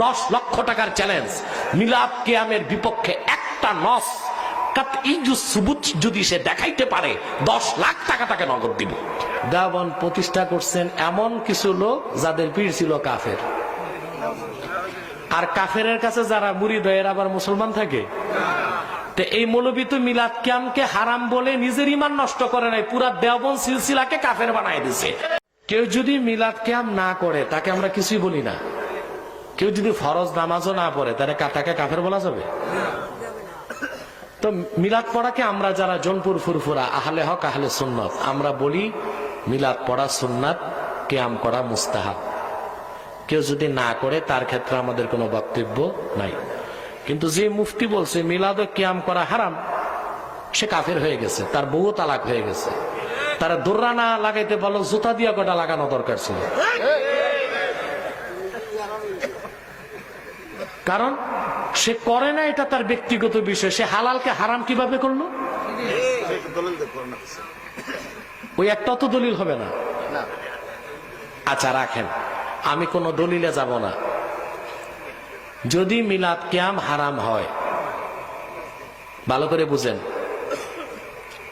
দশ লক্ষ টাকার চ্যালেঞ্জ মিলাদ কেয়ামের বিপক্ষে একটা নস যদি সে দেখাইতে পারে, দশ লাখ টাকা তাকে নগদ দিব। প্রতিষ্ঠা করছেন এমন কিছু লোক যাদের পীর ছিল কাফের। আর কাফেরের কাছে যারা মুড়ি দয়ের আবার মুসলমান থাকে। এই মৌলবী তো মিলাদ হারাম বলে নিজের ইমান নষ্ট করে নাই, পুরা দেওবন সিলসিলাকে কাফের বানাই দিছে। কেউ যদি মিলাদ ক্যাম না করে, তাকে আমরা কিছুই বলি না। কেউ যদি ফরজ নামাজও না পড়ে, তাহলে তাকে কাফের বলা যাবে? তো মিলাদ পড়াকে আমরা যারা জনপুর ফুরফুরা, আহলে হক, আহলে সুন্নত, আমরা বলি মিলাদ পড়া সুন্নাত, কেয়াম করা মুস্তাহাব। কেউ যদি না করে, তার ক্ষেত্রে আমাদের কোনো বক্তব্য নাই। কিন্তু যে মুফতি বলছে, মিলাদ কিয়াম করা হারাম, সে কাফের হয়ে গেছে, তার বউ তালাক হয়ে গেছে। তারা দোররা না লাগাইতে বলো, জুতা দিয়া কটা লাগানো দরকার ছিল। কারণ সে করে না এটা তার ব্যক্তিগত বিষয়। সে হালালকে হারাম কীভাবে করল? ওই একটা তো দলিল হবে না। আচ্ছা রাখেন। আমি কোনো দলিলে যাব না। যদি মিলাদ ক্যাম হারাম হয়, ভালো করে বুঝেন।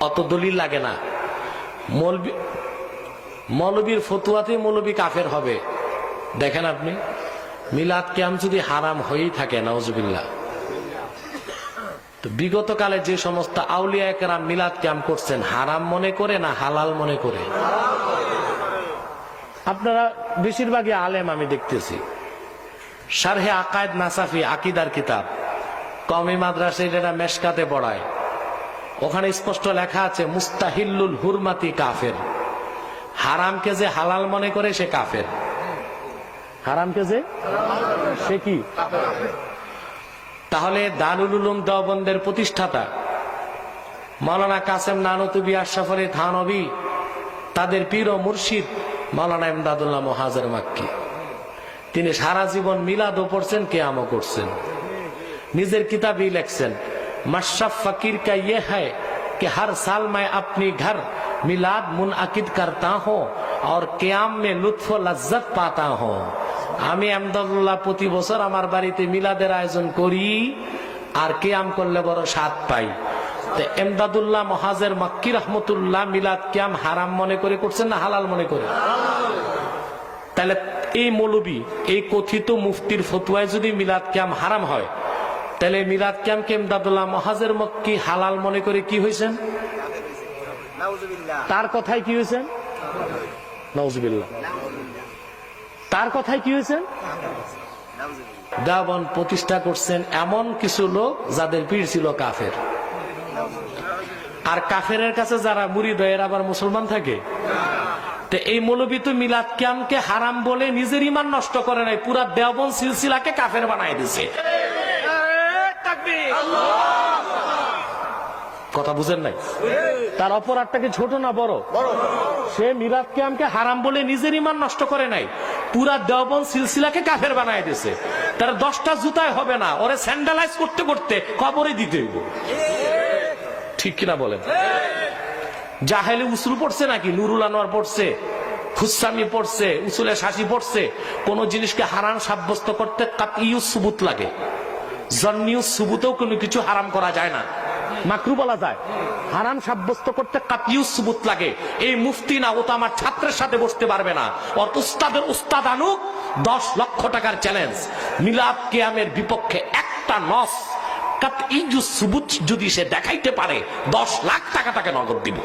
অত দলিল লাগে না। মৌলবি মৌলবীর ফতুয়াতে মৌলবী কাফের হবে। দেখেন আপনি। মিলাদ ক্যাম যদি হারাম হয়েই থাকে নওজবিল্লা তো বিগত কালে যে সমস্ত আউলিয়া একরাম মিলাদ ক্যাম করছেন, হারাম মনে করে না হালাল মনে করে? আপনারা বেশিরভাগই আলেম আমি দেখতেছি। সারহে আকায়দ নাসাফি আকিদার কিতাব। কমি মাদ্রাসা এটা মেশকাতে পড়ায়। ওখানে স্পষ্ট লেখা আছে, মুস্তাহিল্লুল হুরমাতি কাফের। হারামকে যে হালাল মনে করে সে কাফের। হারামকে যে সে কি তাহলে দারুল উলুম দেওবন্দের প্রতিষ্ঠাতা মাওলানা কাসেম নানতুবি আশরাফ আলী থানবী তাদের পীর ও মুর্শিদ মাওলানা ইমদাদুল্লাহ মহাজার মাক্কি তিনি সারা জীবন মিলাদও পড়ছেন কেয়ামও করছেন নিজের কিতাবই লেখছেন मशरफ फकीर का ये है कि हर साल मैं अपनी घर मिलाद मुनकिद करता हूँ और क्याम में लुत्फ व लज्जत पाता हूँ আমি আহমদুল্লাহ প্রতি বছর আমার বাড়িতে মিলাদের আয়োজন করি আর কেয়াম করলে বড় স্বাদ পাই। এমদাদুল্লাহ মহাজের মক্কি রহমতুল্লাহ মিলাদ ক্যাম হারাম মনে করে করছেন না হালাল মনে করে? তাহলে এই মৌলবী এই কথিত মুফতির ফতুয়ায় যদি মিলাদ ক্যাম হারাম হয় তাহলে মিলাদ ক্যাম মহাজের মক্কি হালাল মনে করে কি হয়েছেন? তার কথায় কি হয়েছেন? নজবিল্লা তার কথায় কি হয়েছেন দাবন প্রতিষ্ঠা করছেন এমন কিছু লোক যাদের পীর ছিল কাফের। আর কাফেরের কাছে যারা মুড়ি দয়ের আবার মুসলমান থাকে। তো এই মৌলবী তো মিলাদ ক্যামকে হারাম বলে নিজের ইমান নষ্ট করে নাই পুরা দেওবন সিলসিলাকে কাফের বানাই দিছে। কথা বুঝেন নাই? তার অপরাধটা কি ছোট না বড়? সে মিলাদ ক্যামকে হারাম বলে নিজের ইমান নষ্ট করে নাই। পুরা দেওবন সিলসিলাকে কাফের বানাই দিছে তার দশটা জুতায় হবে না, ওরে স্যান্ডালাইজ করতে করতে কবরে দিতে ঠিক কিনা বলেন? জাহেলে উসুল পড়ছে নাকি? নুরুল আনোয়ার পড়ছে, খুসামি পড়ছে, উসুলে শাসি পড়ছে। কোন জিনিসকে হারাম সাব্যস্ত করতে কাতিউ সুবুত লাগে। জন্নিউ সুবুতেও কোনো কিছু হারাম করা যায় না। মাকরু বলা যায়। হারাম সাব্যস্ত করতে কাতিউ সুবুত লাগে। এই মুফতি না, ও তো আমার ছাত্রের সাথে বসতে পারবে না। ওর উস্তাদের উস্তাদ আনুক, দশ লক্ষ টাকার চ্যালেঞ্জ মিলাদ কেয়ামের বিপক্ষে একটা নস। কাতঈজু সুবুত যদি সে দেখাইতে পারে, দশ লাখ টাকা তাকে নগদ দিব।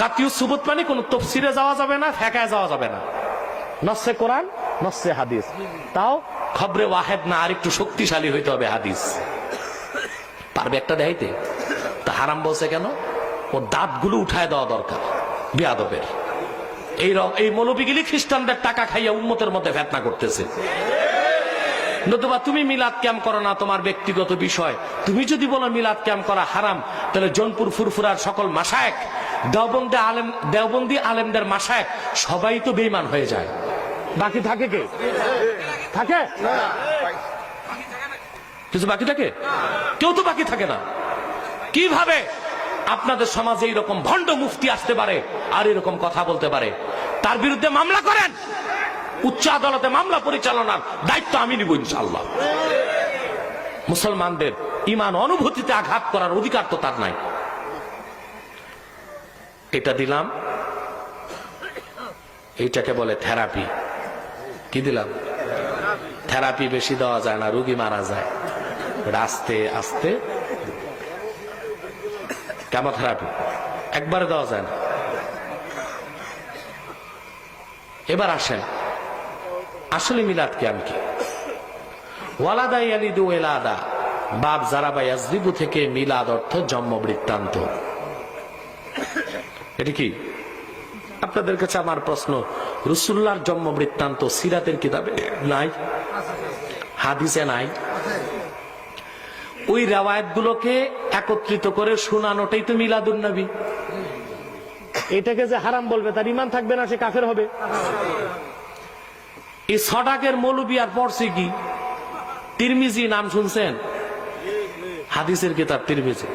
কাতিউ সুবুত মানে কোন তফসিরে যাওয়া যাবে না, ফেকায় যাওয়া যাবে না। নসে কোরআন, নসে হাদিস। তাও খবরে ওয়াহেদ না আর একটু শক্তিশালী হইতে হবে হাদিস। পারবে একটা দেখাইতে? তা হারাম বলছে কেন? ও দাঁতগুলো উঠায় দেওয়া দরকার, বিয়াদবের। এই এই মৌলবীগুলি খ্রিস্টানদের টাকা খাইয়া উন্মতের মধ্যে ফেতনা করতেছে। নতুবা তুমি মিলাদ ক্যাম্প করো না, তোমার ব্যক্তিগত বিষয়। তুমি যদি বলো মিলাদ ক্যাম্প করা হারাম, তাহলে জনপুর ফুরফুরার সকল মাসায়েক দেওবন্দি আলেম দেওবন্দি আলেমদের মাসায়েক সবাই তো বেইমান হয়ে যায়। বাকি থাকে কে? থাকে? কিছু বাকি থাকে? কেউ তো বাকি থাকে না। কীভাবে আপনাদের সমাজে এইরকম ভণ্ড মুফতি আসতে পারে আর এরকম কথা বলতে পারে? তার বিরুদ্ধে মামলা করেন। উচ্চ আদালতে মামলা পরিচালনার দায়িত্ব আমি নিব ইনশাল্লাহ মুসলমানদের ইমান অনুভূতিতে আঘাত করার অধিকার তো তার নাই। এটা দিলাম। এইটাকে বলে থেরাপি। কি দিলাম? থেরাপি বেশি দেওয়া যায় না, রুগী মারা যায়। আস্তে। আস্তে কেমোথেরাপি একবারে দেওয়া যায় না। এবার আসেন। আসলে মিলাদ কি আমি কি? ওয়ালাদা ইয়ালিদু এলাদা বাপ জারাবা ইয়াজরিবু থেকে মিলাদ অর্থ জন্ম বৃত্তান্ত। এটি কি? আপনাদের কাছে আমার প্রশ্ন, রসুল্লাহর জন্ম বৃত্তান্ত সিরাতের কিতাবে? নাই? হাদিসে নাই? ওই রেওয়ায়ত গুলোকে একত্রিত করে শোনানোটাই তো মিলাদুন নবী। এটাকে যে হারাম বলবে, তার ইমান থাকবে না, সে কাফের হবে। এই ছটাকের মৌলবী আর পড়ছে কি? তিরমিজি নাম শুনছেন? হাদিসের কিতাব তিরমিজি।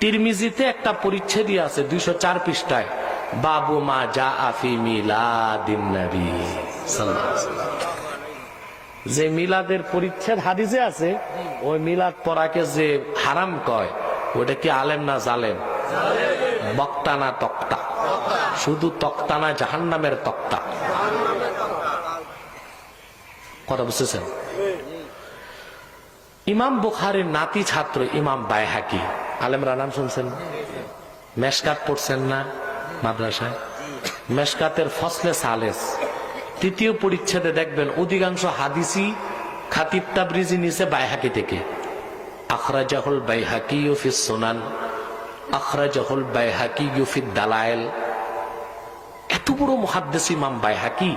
তিরমিজিতে একটা পরিচ্ছেদই আছে, দুইশো চার পৃষ্ঠায়। বাবু মা যা আফি মিলাদিন নবী, সাল্লাল্লাহু আলাইহি। যে মিলাদের পরিচ্ছেদ হাদিসে আছে, ওই মিলাদ পড়াকে যে হারাম কয়, ওটা কি আলেম না জালেম? বক্তা না তক্তা? শুধু তক্তা না জাহান্নামের তক্তা। কথা বুঝতেছেন? ইমাম বুখারের নাতি ছাত্র ইমাম বায়হাকি। আলেমরা নাম শুনছেন? মেশকাত পড়ছেন না মাদ্রাসায়? মেশকাতের ফসলে সালেস। তৃতীয় পরিচ্ছেদে দেখবেন অধিকাংশ হাদিসি খাতিব তাবরিজি নিচে বাইহাকি থেকে। আখরাজাহুল বাইহাকি ইউফিস সোনান, আখরাজাহুল বাইহাকি ইউফিদ দালায়েল এত বড় মহাদ্দেশ ইমাম বাইহাকি,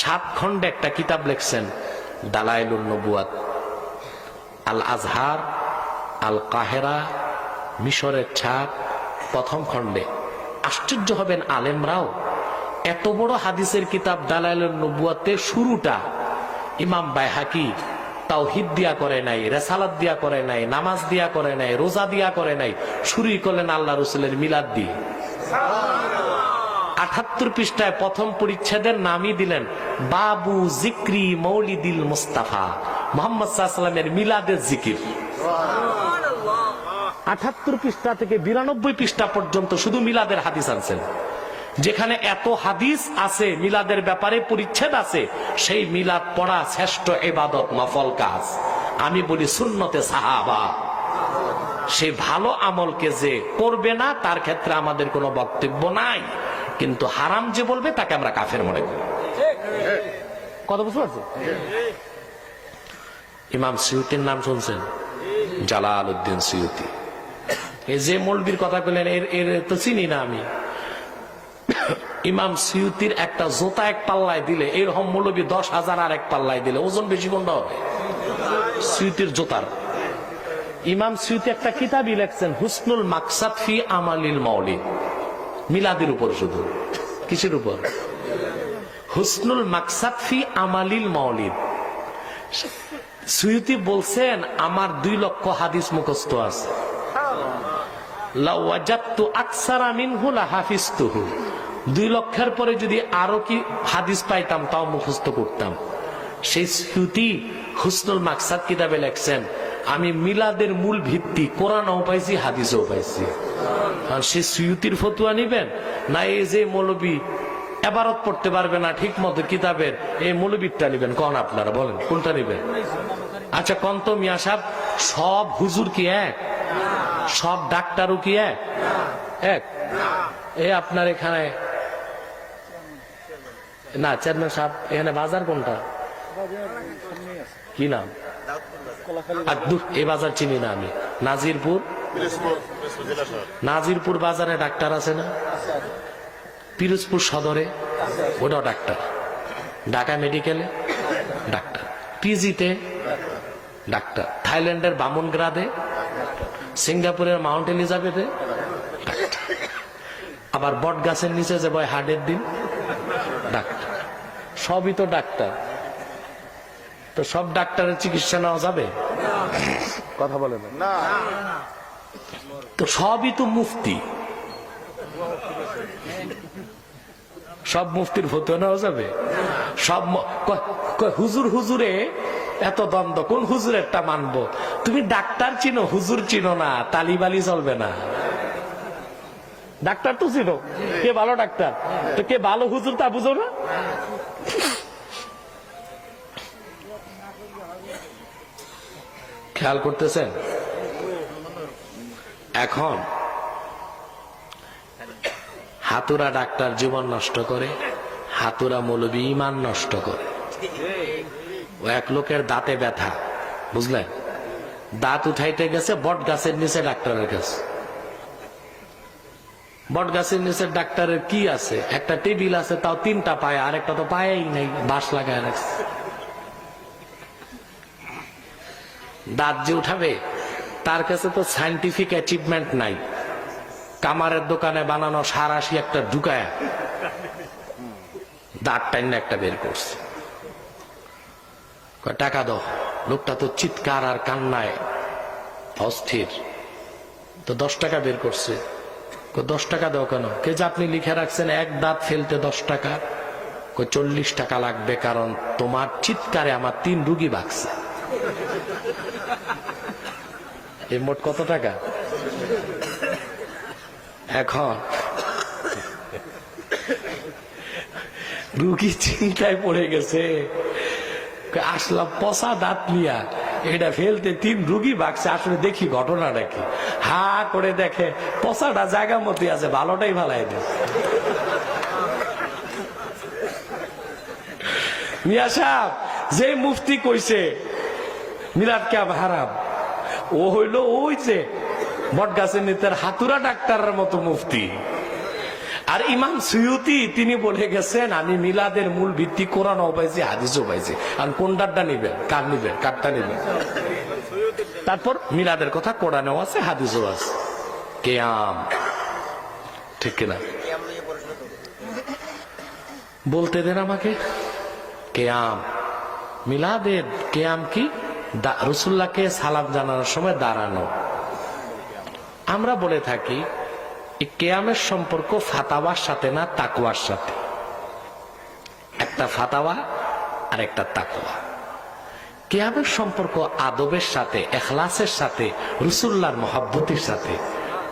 সাত খণ্ডে একটা কিতাব লিখছেন, দালাইলুন নবুয়াত। আল আজহার আল কাহেরা মিশরের ছাপ, প্রথম খণ্ডে। আশ্চর্য হবেন আলেমরাও এত বড় হাদিসের কিতাব দালাইলুন নবুয়াতে শুরুটা ইমাম বাইহাকি তাওহিদ দিয়া করে নাই, রেসালাত দিয়া করে নাই, নামাজ দিয়া করে নাই, রোজা দিয়া করে নাই শুরুই করলেন আল্লাহ রসুলের মিলাদ দিয়ে। আঠাত্তর পৃষ্ঠায় প্রথম পরিচ্ছেদের নামই দিলেন, বাবু জিক্রি মৌলিদিল মুস্তাফা। মোহাম্মদ সাল্লামের মিলাদের জিকির। আঠাত্তর পৃষ্ঠা থেকে বিরানব্বই পৃষ্ঠা পর্যন্ত শুধু মিলাদের হাদিস আনছেন। যেখানে এত হাদিস আছে, মিলাদের ব্যাপারে পরিচ্ছেদ আছে, সেই মিলাদ পড়া শ্রেষ্ঠ এবাদত নফল কাজ। আমি বলি সুন্নতে সাহাবা। সে ভালো আমলকে যে করবে না, তার ক্ষেত্রে আমাদের কোনো বক্তব্য নাই। কিন্তু হারাম যে বলবে, তাকে আমরা কাফের মনে করি। কথা বুঝতে পারছি ইমাম সিউতির নাম শুনছেন? জালাল উদ্দিন সিউতি। এই যে মৌলবীর কথা বললেন, এর এর তো চিনি না আমি। ইমাম সিউতির একটা জোতা এক পাল্লায় দিলে, এরকম মৌলবী দশ হাজার আর এক পাল্লায় দিলে, ওজন বেশি কোনটা হবে? সিউতির জোতার। ইমাম সিউতি একটা কিতাবই লেখছেন, হুসনুল মাকসাদ ফি আমালিল মাওলিদ মিলাদের উপর শুধু। কিসের উপর? হুসনুল মাকসাদ ফি আমালিল মাওলিদ সুয়ুতি বলছেন, আমার দুই লক্ষ হাদিস মুখস্থ আছে। লাওয়াজাত্তু আকসারা মিনহু লাহাফিজতুহু। দুই লক্ষের পরে যদি আরও কি হাদিস পাইতাম, তাও মুখস্থ করতাম। সেই স্মৃতি হুসনুল মাকসাদ কিতাবে লেখছেন, আমি মিলাদের মূল ভিত্তি, কোরআনও পাইছি, হাদিসও পাইছি। সে সুয়ুতির ফতুয়া নিবেন? না এই যে মৌলবী এবারত পড়তে পারবে না ঠিক মতো কিতাবের, এই মৌলবীরটা নিবেন। কন আপনারা বলেন, কোনটা নিবেন? আচ্ছা কন্ত মিয়া সাহেব? সব হুজুর কি এক? সব ডাক্তারও কি এক? এক? এ আপনার এখানে না চেয়ারম্যান সাহেব এখানে বাজার কোনটা? কি নাম? আর দূর, এ বাজার চিনি না আমি। নাজিরপুর? নাজিরপুর বাজারে ডাক্তার আছে না? পিরোজপুর সদরে ওটাও ডাক্তার। ঢাকা মেডিকেলে ডাক্তার। পিজিতে ডাক্তার। থাইল্যান্ডের বামনগ্রাদে সিঙ্গাপুরের মাউন্ট এলিজাবেথে আবার বট গাছের নিচে যে বয় হার্টের দিন সবই তো ডাক্তার। তো সব ডাক্তারের চিকিৎসা নেওয়া যাবে? কথা বলে না। তো সবই তো মুফতি। সব মুফতির ফতুয়া নেওয়া যাবে? সব হুজুর হুজুরে এত দ্বন্দ্ব কোন হুজুরেরটা মানবো? তুমি ডাক্তার চিনো হুজুর চিনো না তালিবালি চলবে না। ডাক্তার তো চিনো। কে ভালো ডাক্তার? তো কে ভালো হুজুর তা বুঝো না? খেয়াল করতেছেন? এখন হাতুরা ডাক্তার জীবন নষ্ট করে, হাতুরা মৌলবী ইমান নষ্ট করে। ও এক লোকের দাঁতে ব্যথা, বুঝলেন? দাঁত উঠাইতে গেছে, বট গাছের নিচে ডাক্তারের কাছে। বট গাছের নিচে ডাক্তারের কি আছে? একটা টেবিল আছে, তাও তিনটা পায়ে আর একটা তো পায়েই নেই, বাঁশ লাগায় রাখছে। দাঁত যে উঠাবে, তার কাছে তো সাইন্টিফিক অ্যাচিভমেন্ট নাই। কামারের দোকানে বানানো সারাশি একটা ঢুকায়, দাঁত টাইনে একটা বের করছে। টাকা দাও। লোকটা তো চিৎকার আর কান্নায় অস্থির। তো দশ টাকা বের করছে। দশ টাকা দাও কেন? কে যে আপনি লিখে রাখছেন, এক দাঁত ফেলতে দশ টাকা। চল্লিশ টাকা লাগবে কারণ তোমার চিৎকারে আমার তিন রুগী বাগছে এই মোট কত টাকা? এখন রুগী চিন্তায় পড়ে গেছে। আসলাম পচা দাঁত নিয়া। এটা ফেলতে তিন রুগী বাগছে। আসলে দেখি ঘটনাটা কি। হা করে দেখে পচাটা জায়গা মতো আছে, ভালোটাই ভালাই দেয় মিয়া সাহেব, যে মুফতি কইছে মিলাদ ক্যাব হারাম ও হইল ওই যে বট গাছের নেতার হাতুরা ডাক্তারের মতো মুফতি। আর ইমাম সুয়ুতি, তিনি বলে গেছেন, আমি মিলাদের মূল ভিত্তি কোরআন পাইছি হাদিসও পাইছি আর কোনটারটা নিবেন? কার নিবেন? কারটা নিবেন? তারপর মিলাদের কথা কোরআনেও আছে, হাদিসও আছে। কেয়াম। ঠিক কিনা? বলতে দেন আমাকে, কেয়াম। মিলাদের কেয়াম কি? রসুল্লাহকে সালাম জানানোর সময় দাঁড়ানো। আমরা বলে থাকি কেয়ামের সম্পর্ক ফাতাওয়ার সাথে না তাকুয়ার সাথে। একটা ফাতাওয়া আর একটা তাকুয়া কেয়ামের সম্পর্ক আদবের সাথে, এখলাসের সাথে রসুল্লার মহাব্বতের সাথে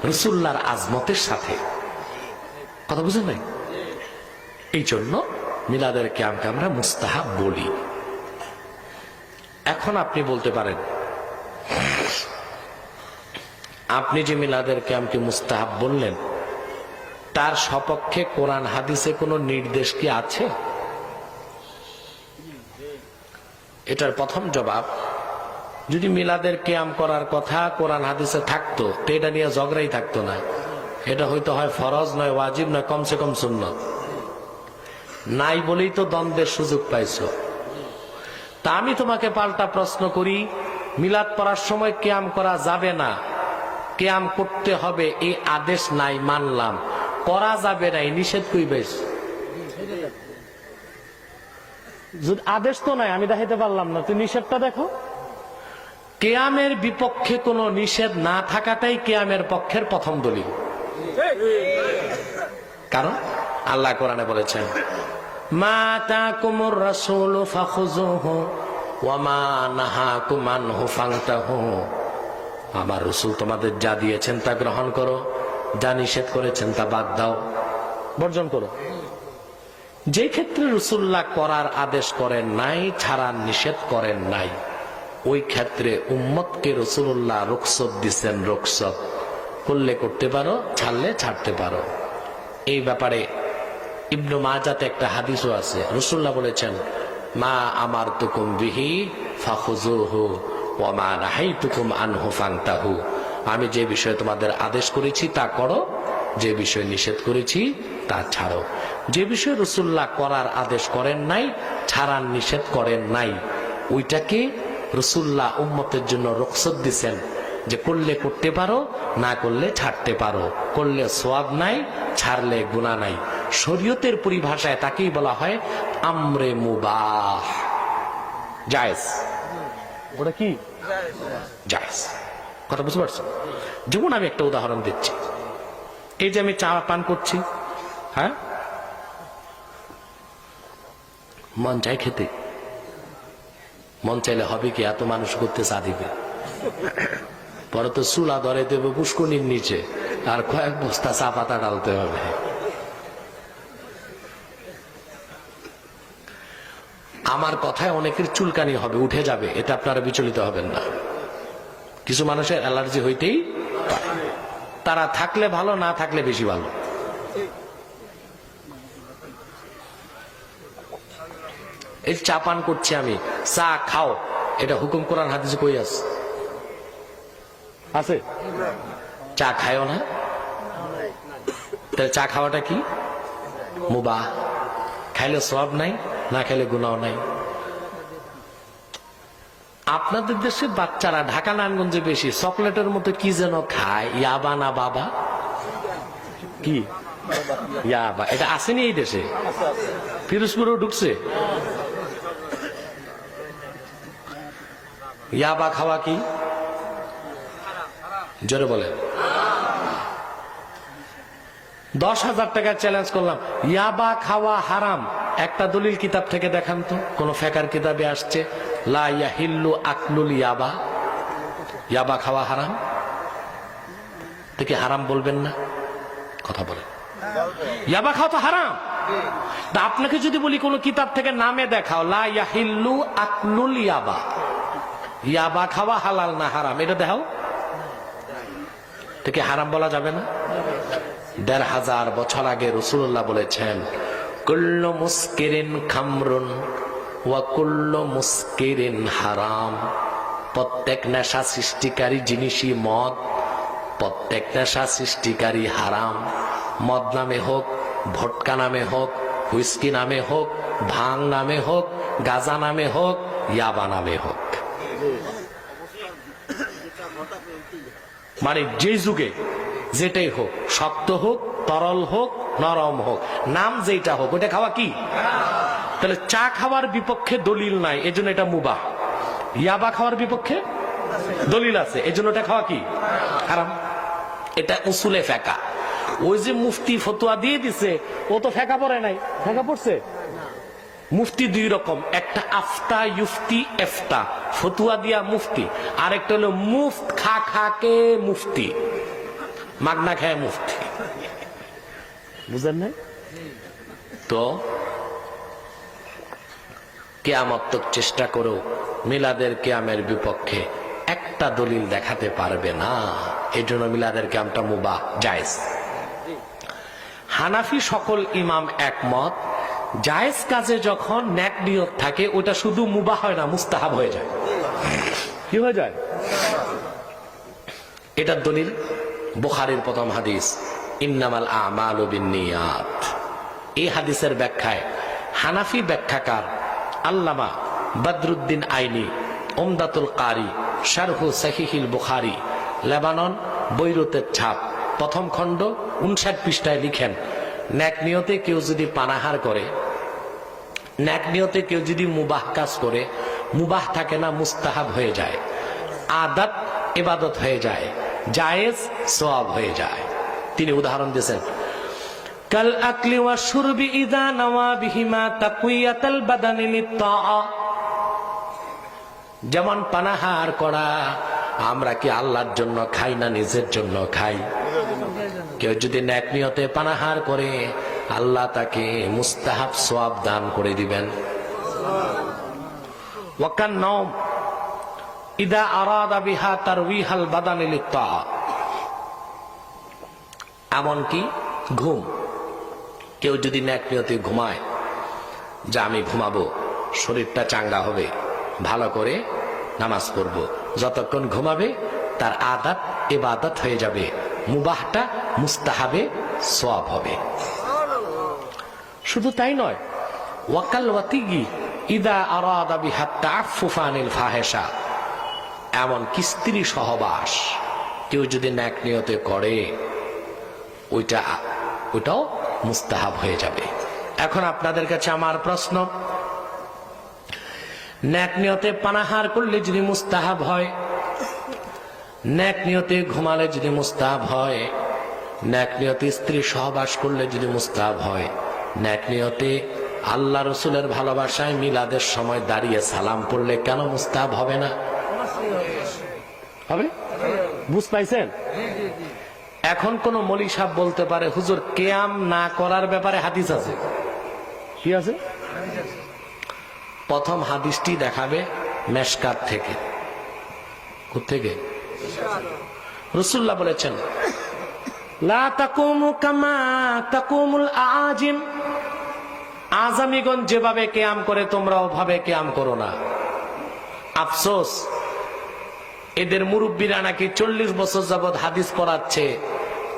রসুল্লার আজমতের সাথে। কথা বুঝেন নাই? এই জন্য মিলাদের ক্যাম্পকে আমরা মুস্তাহাব বলি। এখন আপনি বলতে পারেন, আপনি যে মিলাদের ক্যাম্পকে মুস্তাহাব বললেন, তার সপক্ষে কোরআন হাদিসে কোনো নির্দেশ কি আছে? এটার প্রথম জবাব, যদি মিলাদের ক্যাম করার কথা কোরআন হাদিসে থাকতো, তো এটা নিয়ে ঝগড়াই থাকতো না। এটা হয়তো হয় ফরজ নয়, ওয়াজিব নয়, কমসে কম শূন্য নাই বলেই তো দ্বন্দ্বের সুযোগ পাইছো। তা আমি তোমাকে পাল্টা প্রশ্ন করি মিলাদ পড়ার সময় ক্যাম করা যাবে না। ক্যাম করতে হবে এই আদেশ নাই মানলাম। করা যাবে না এই নিষেধ কই বেশ? যদি আদেশ তো নাই আমি দেখাইতে পারলাম না। তুই নিষেধটা দেখো। কেয়ামের বিপক্ষে কোনো নিষেধ না থাকাটাই কেয়ামের পক্ষের প্রথম দলিল। কারণ আল্লাহ কোরআনে বলেছেন মা তাকুমুর রাসূল ফাখুযুহু ওয়া মা নাহাকুম আনহু ফান্তাহু আমার রসুল তোমাদের যা দিয়েছেন তা গ্রহণ করো, যা নিষেধ করেছেন তা বাদ দাও। বর্জন করো। যে ক্ষেত্রে রসুল্লাহ করার আদেশ করেন নাই ছাড়ার নিষেধ করেন নাই, ওই ক্ষেত্রে উম্মতকে রসুল্লাহ রুকসত দিচ্ছেন রুকসত করলে করতে পারো, ছাড়লে ছাড়তে পারো। এই ব্যাপারে ইবনু মাজাতে একটা হাদিসও আছে। রসুল্লাহ বলেছেন, মা আমার তুকুম বিহি ফাখুজুহু ওয়া মা নাহাইতুকুম আনহু ফান্তাহু। আমি যে বিষয়ে তোমাদের আদেশ করেছি, তা করো। যে বিষয়ে নিষেধ করেছি, তা ছাড়ো। যে বিষয়ে রসুল্লাহ করার আদেশ করেন নাই, ছাড়ার নিষেধ করেন নাই, ওইটাকে রসুল্লাহ উম্মতের জন্য রক্ষত দিছেন যে করলে করতে পারো, না করলে ছাড়তে পারো। করলে সোয়াব নাই, ছাড়লে গুণা নাই। শরীয়তের পরিভাষায় তাকেই বলা হয় আমরে মুবাহ। জায়েজ। ওটা কি? জায়েজ। কথা বুঝতে পারছ? যেমন আমি একটা উদাহরণ দিচ্ছি। এই যে আমি চা পান করছি হ্যাঁ? মন চাই খেতে। মন চাইলে হবে কি এত মানুষ করতে চা দিবে। পরে তো চুলা ধরে দেবে পুষ্কনির নিচে। আর কয়েক বস্তা চা পাতা ডালতে হবে। আমার কথায় অনেকের চুলকানি হবে, উঠে যাবে। এটা আপনারা বিচলিত হবেন না। কিছু মানুষের অ্যালার্জি হইতেই তারা থাকলে ভালো, না থাকলে বেশি ভালো। এই চা পান করছি আমি। চা খাও। এটা হুকুম কোরআন হাদিসে কই আছে? আছে? চা খায়ও না? তাহলে চা খাওয়াটা কি? মুবা খাইলে সব নাই? না খেলে গুনাও নাই। আপনাদের দেশে বাচ্চারা ঢাকা, নারায়ণগঞ্জে বেশি, চকলেটের মতো কি যেন খায়? ইয়াবা না বাবা? কি? ইয়াবা। এটা আসেনি এই দেশে? ফিরোজপুরেও ঢুকছে? ইয়াবা খাওয়া কি? জোরে বলে। দশ হাজার টাকা চ্যালেঞ্জ করলাম। ইয়াবা খাওয়া হারাম। একটা দলিল কিতাব থেকে দেখান তো। কোন ফেকার কিতাবে আসছে, লা আকলুল ইয়াবা। ইয়াবা খাওয়া হারাম? থেকে হারাম বলবেন না? কথা বলে ইয়াবা খাওয়া তো হারাম। তা আপনাকে যদি বলি কোন কিতাব থেকে নামে দেখাও, লা আকলুল ইয়াবা। ইয়াবা খাওয়া হালাল না হারাম? এটা দেখাও। থেকে হারাম বলা যাবে না? দেড় হাজার বছর আগে রসুল্লাহ বলেছেন কুল্ল মুস্কিরিন খামরুন ওয়া কুল্ল মুস্কিরিন হারাম। প্রত্যেক নেশা সৃষ্টিকারী জিনিসই মদ, প্রত্যেক নেশা সৃষ্টিকারী হারাম। মদ নামে হোক, ভটকা নামে হোক, হুইস্কি নামে হোক, ভাং নামে হোক, গাজা নামে হোক, ইয়াবা নামে হোক। মানে যে যুগে যেটাই হোক শক্ত হোক, তরল হোক নরম হোক। নাম যেটা হোক ওটা খাওয়া কি? তাহলে চা খাওয়ার বিপক্ষে দলিল নাই, এজন্য এটা মুবা ইয়াবা খাওয়ার বিপক্ষে দলিল আছে, এজন্য এটা খাওয়া কি? হারাম। এটা উসুলে ফেকা। ওই যে মুফতি ফতুয়া দিয়ে দিছে, ও তো ফেকা পড়ে নাই। ফেকা পড়ছে? মুফতি দুই রকম। একটা আফতা, ইউফতি, এফতা। ফতুয়া দিয়া মুফতি। আর একটা হলো মুফত খা খাকে মুফতি। মাগনা খায় মুফতি। বুঝেন না তো? কেয়ামত্তক চেষ্টা করো মিলাদের কেয়ামের বিপক্ষে একটা দলিল দেখাতে পারবে না। এই জন্য মিলাদের কেয়ামটা মুবাহ জায়েজ। হানাফি সকল ইমাম একমত জায়েজ কাজে যখন ন্যাক নিয়ত থাকে ওটা শুধু মুবাহ হয় না মুস্তাহাব হয়ে যায়। কি হয়ে যায়? এটার দলিল বুখারীর প্রথম হাদিস। ইন্নামাল আমাল বিনিয়াত এই হাদিসের ব্যাখ্যায় হানাফি ব্যাখ্যাকার আল্লামা বদরুদ্দিন আইনি ওমদাতুল কারি, শারহু সাহিহিল বুখারি, লেবানন, বৈরুতের ছাপ, প্রথম খণ্ড উনষাট পৃষ্ঠায় লিখেন, ন্যাক নিয়তে কেউ যদি পানাহার করে, ন্যাক নিয়তে কেউ যদি মুবাহ কাজ করে, মুবাহ থাকে না, মুস্তাহাব হয়ে যায়, আদাত এবাদত হয়ে যায়, জায়েজ সওয়াব হয়ে যায়। তিনি উদাহরণ দিয়েছেন। কাল আকলি ওয়া শুরবি ইদা নওয়া বিহিমা তাকুইয়াতাল বাদানি লিত্তাআ। যেমন পানাহার করা, আমরা কি আল্লাহর জন্য খাই না নিজের জন্য খাই? কেউ যদি ন্যাক নিয়তে পানাহার করে, আল্লাহ তাকে মুস্তাহাব সোয়াব দান করে দিবেন। ওয়াকান নম ইদা আরাদা বিহা তার উইহাল বাদানি লিত্তাআ। এমনকি ঘুম। কেউ যদি ন্যাক নিয়তে ঘুমায়, যা আমি ঘুমাবো, শরীরটা চাঙ্গা হবে, ভালো করে নামাজ পড়ব। যতক্ষণ ঘুমাবে, তার আদাত এবাদত হয়ে যাবে। মুবাহটা মুস্তাহাবে, সওয়াব হবে। শুধু তাই নয়, ওয়াকাল ওয়াতিগি ইদা আর আরাদা বিহা তাফুফানিল ফাহেসা এমন স্ত্রী সহবাস। কেউ যদি ন্যাক নিয়তে করে ওইটা, ওইটাও মুস্তাহাব হয়ে যাবে। এখন আপনাদের কাছে আমার প্রশ্ন। ন্যাক নিয়তে পানাহার করলে যদি মুস্তাহাব হয় ন্যাক নিয়তে ঘুমালে যদি মুস্তাহাব হয় ন্যাক নিয়তে স্ত্রী সহবাস করলে যদি মুস্তাহাব হয় ন্যাক নিয়তে আল্লাহ রসুলের ভালোবাসায় মিলাদের সময় দাঁড়িয়ে সালাম করলে কেন মুস্তাব হবে না? হবে? বুঝ পাইছেন? এখন কোন মলি সাহেব বলতে পারে, হুজুর, কেয়াম না করার ব্যাপারে হাদিস আছে। কি আছে? প্রথম হাদিসটি দেখাবে মেশকাত থেকে। থেকে রসুল্লাহ বলেছেন আজামিগণ যেভাবে কেয়াম করে তোমরা ওভাবে কেয়াম করো না। আফসোস, এদের মুরব্বীরা নাকি চল্লিশ বছর যাবৎ হাদিস পড়াচ্ছে।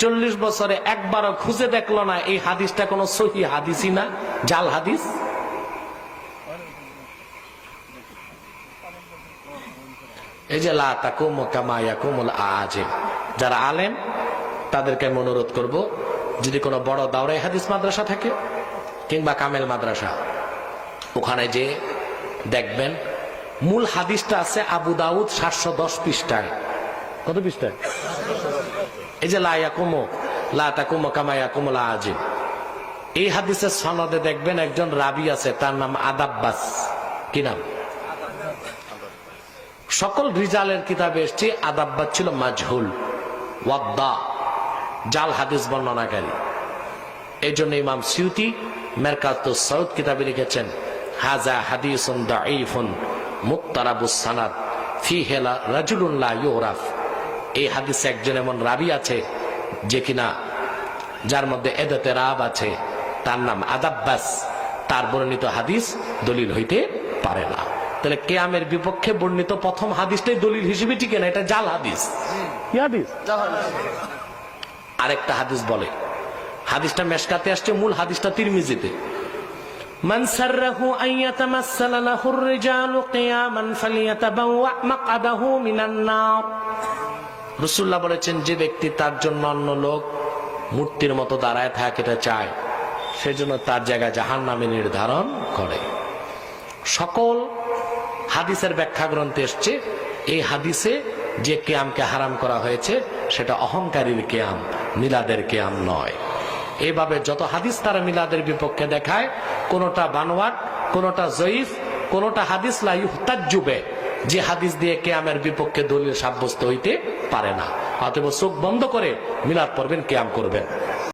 চল্লিশ বছরে একবারও খুঁজে দেখল না, এই হাদিসটা কোনো সহি হাদিসই না, জাল হাদিস? এই যে লা তাকুম কামা যারা আলেম, তাদেরকে আমি অনুরোধ করব, যদি কোনো বড় দাওরাই হাদিস মাদ্রাসা থাকে, কিংবা কামেল মাদ্রাসা, ওখানে যে দেখবেন, মূল হাদিসটা আছে আবু দাউদ সাতশো দশ পৃষ্ঠায়। কত পৃষ্ঠায়? এই যে লাইয়া কুমো লাতা কুমো কামাইয়া কুমলা আজিম এই হাদিসের সনদে দেখবেন একজন রাবি আছে, তার নাম আদাব্বাস। কি নাম? সকল রিজালের কিতাবে এসছে, আদাব্বাস ছিল মাজহুল, ওয়াদ্দা, জাল হাদিস বর্ণনাকারী। এই জন্য ইমাম সিউতি মেরকাত সৌদ কিতাবে লিখেছেন, হাজা হাদিসুন দাঈফুন, মুক্তারাবুস সানাদ ফি হেলা রাজুলুল্লাহ ইউরাফ। এই হাদিসে একজন এমন রাবি আছে যে কিনা যার মধ্যে এদতে রাব আছে তার নাম আদাব্বাস তার বর্ণিত হাদিস দলিল হইতে পারে না তাহলে কেয়ামের বিপক্ষে বর্ণিত প্রথম হাদিসটাই দলিল হিসেবে টিকে না এটা জাল হাদিস কি হাদিস আরেকটা হাদিস বলে হাদিসটা মেশকাতে আসছে মূল হাদিসটা তিরমিজিতে من سره أن يتمثل له الرجال قياما فليتبوأ مقعده من النار রসুল্লাহ বলেছেন, যে ব্যক্তি তার জন্য অন্য লোক মূর্তির মতো দাঁড়ায় থাকতে চায় সেজন্য তার জায়গায় জাহান নামে নির্ধারণ করে। সকল হাদিসের ব্যাখ্যা গ্রন্থে এসছে, এই হাদিসে যে কেয়ামকে হারাম করা হয়েছে, সেটা অহংকারীর কেয়াম, মিলাদের কেয়াম নয়। এইভাবে যত হাদিস তারা মিলাদের বিপক্ষে দেখায়, কোনটা বানোয়াট, কোনটা জয়ীফ, কোনটা হাদিস লাইহুতাজুবে যে হাদিস দিয়ে কেয়ামের বিপক্ষে দলিল সাব্যস্ত হইতে পারে না। অথবা চোখ বন্ধ করে মিলাদ পড়বেন, কেয়াম করবেন।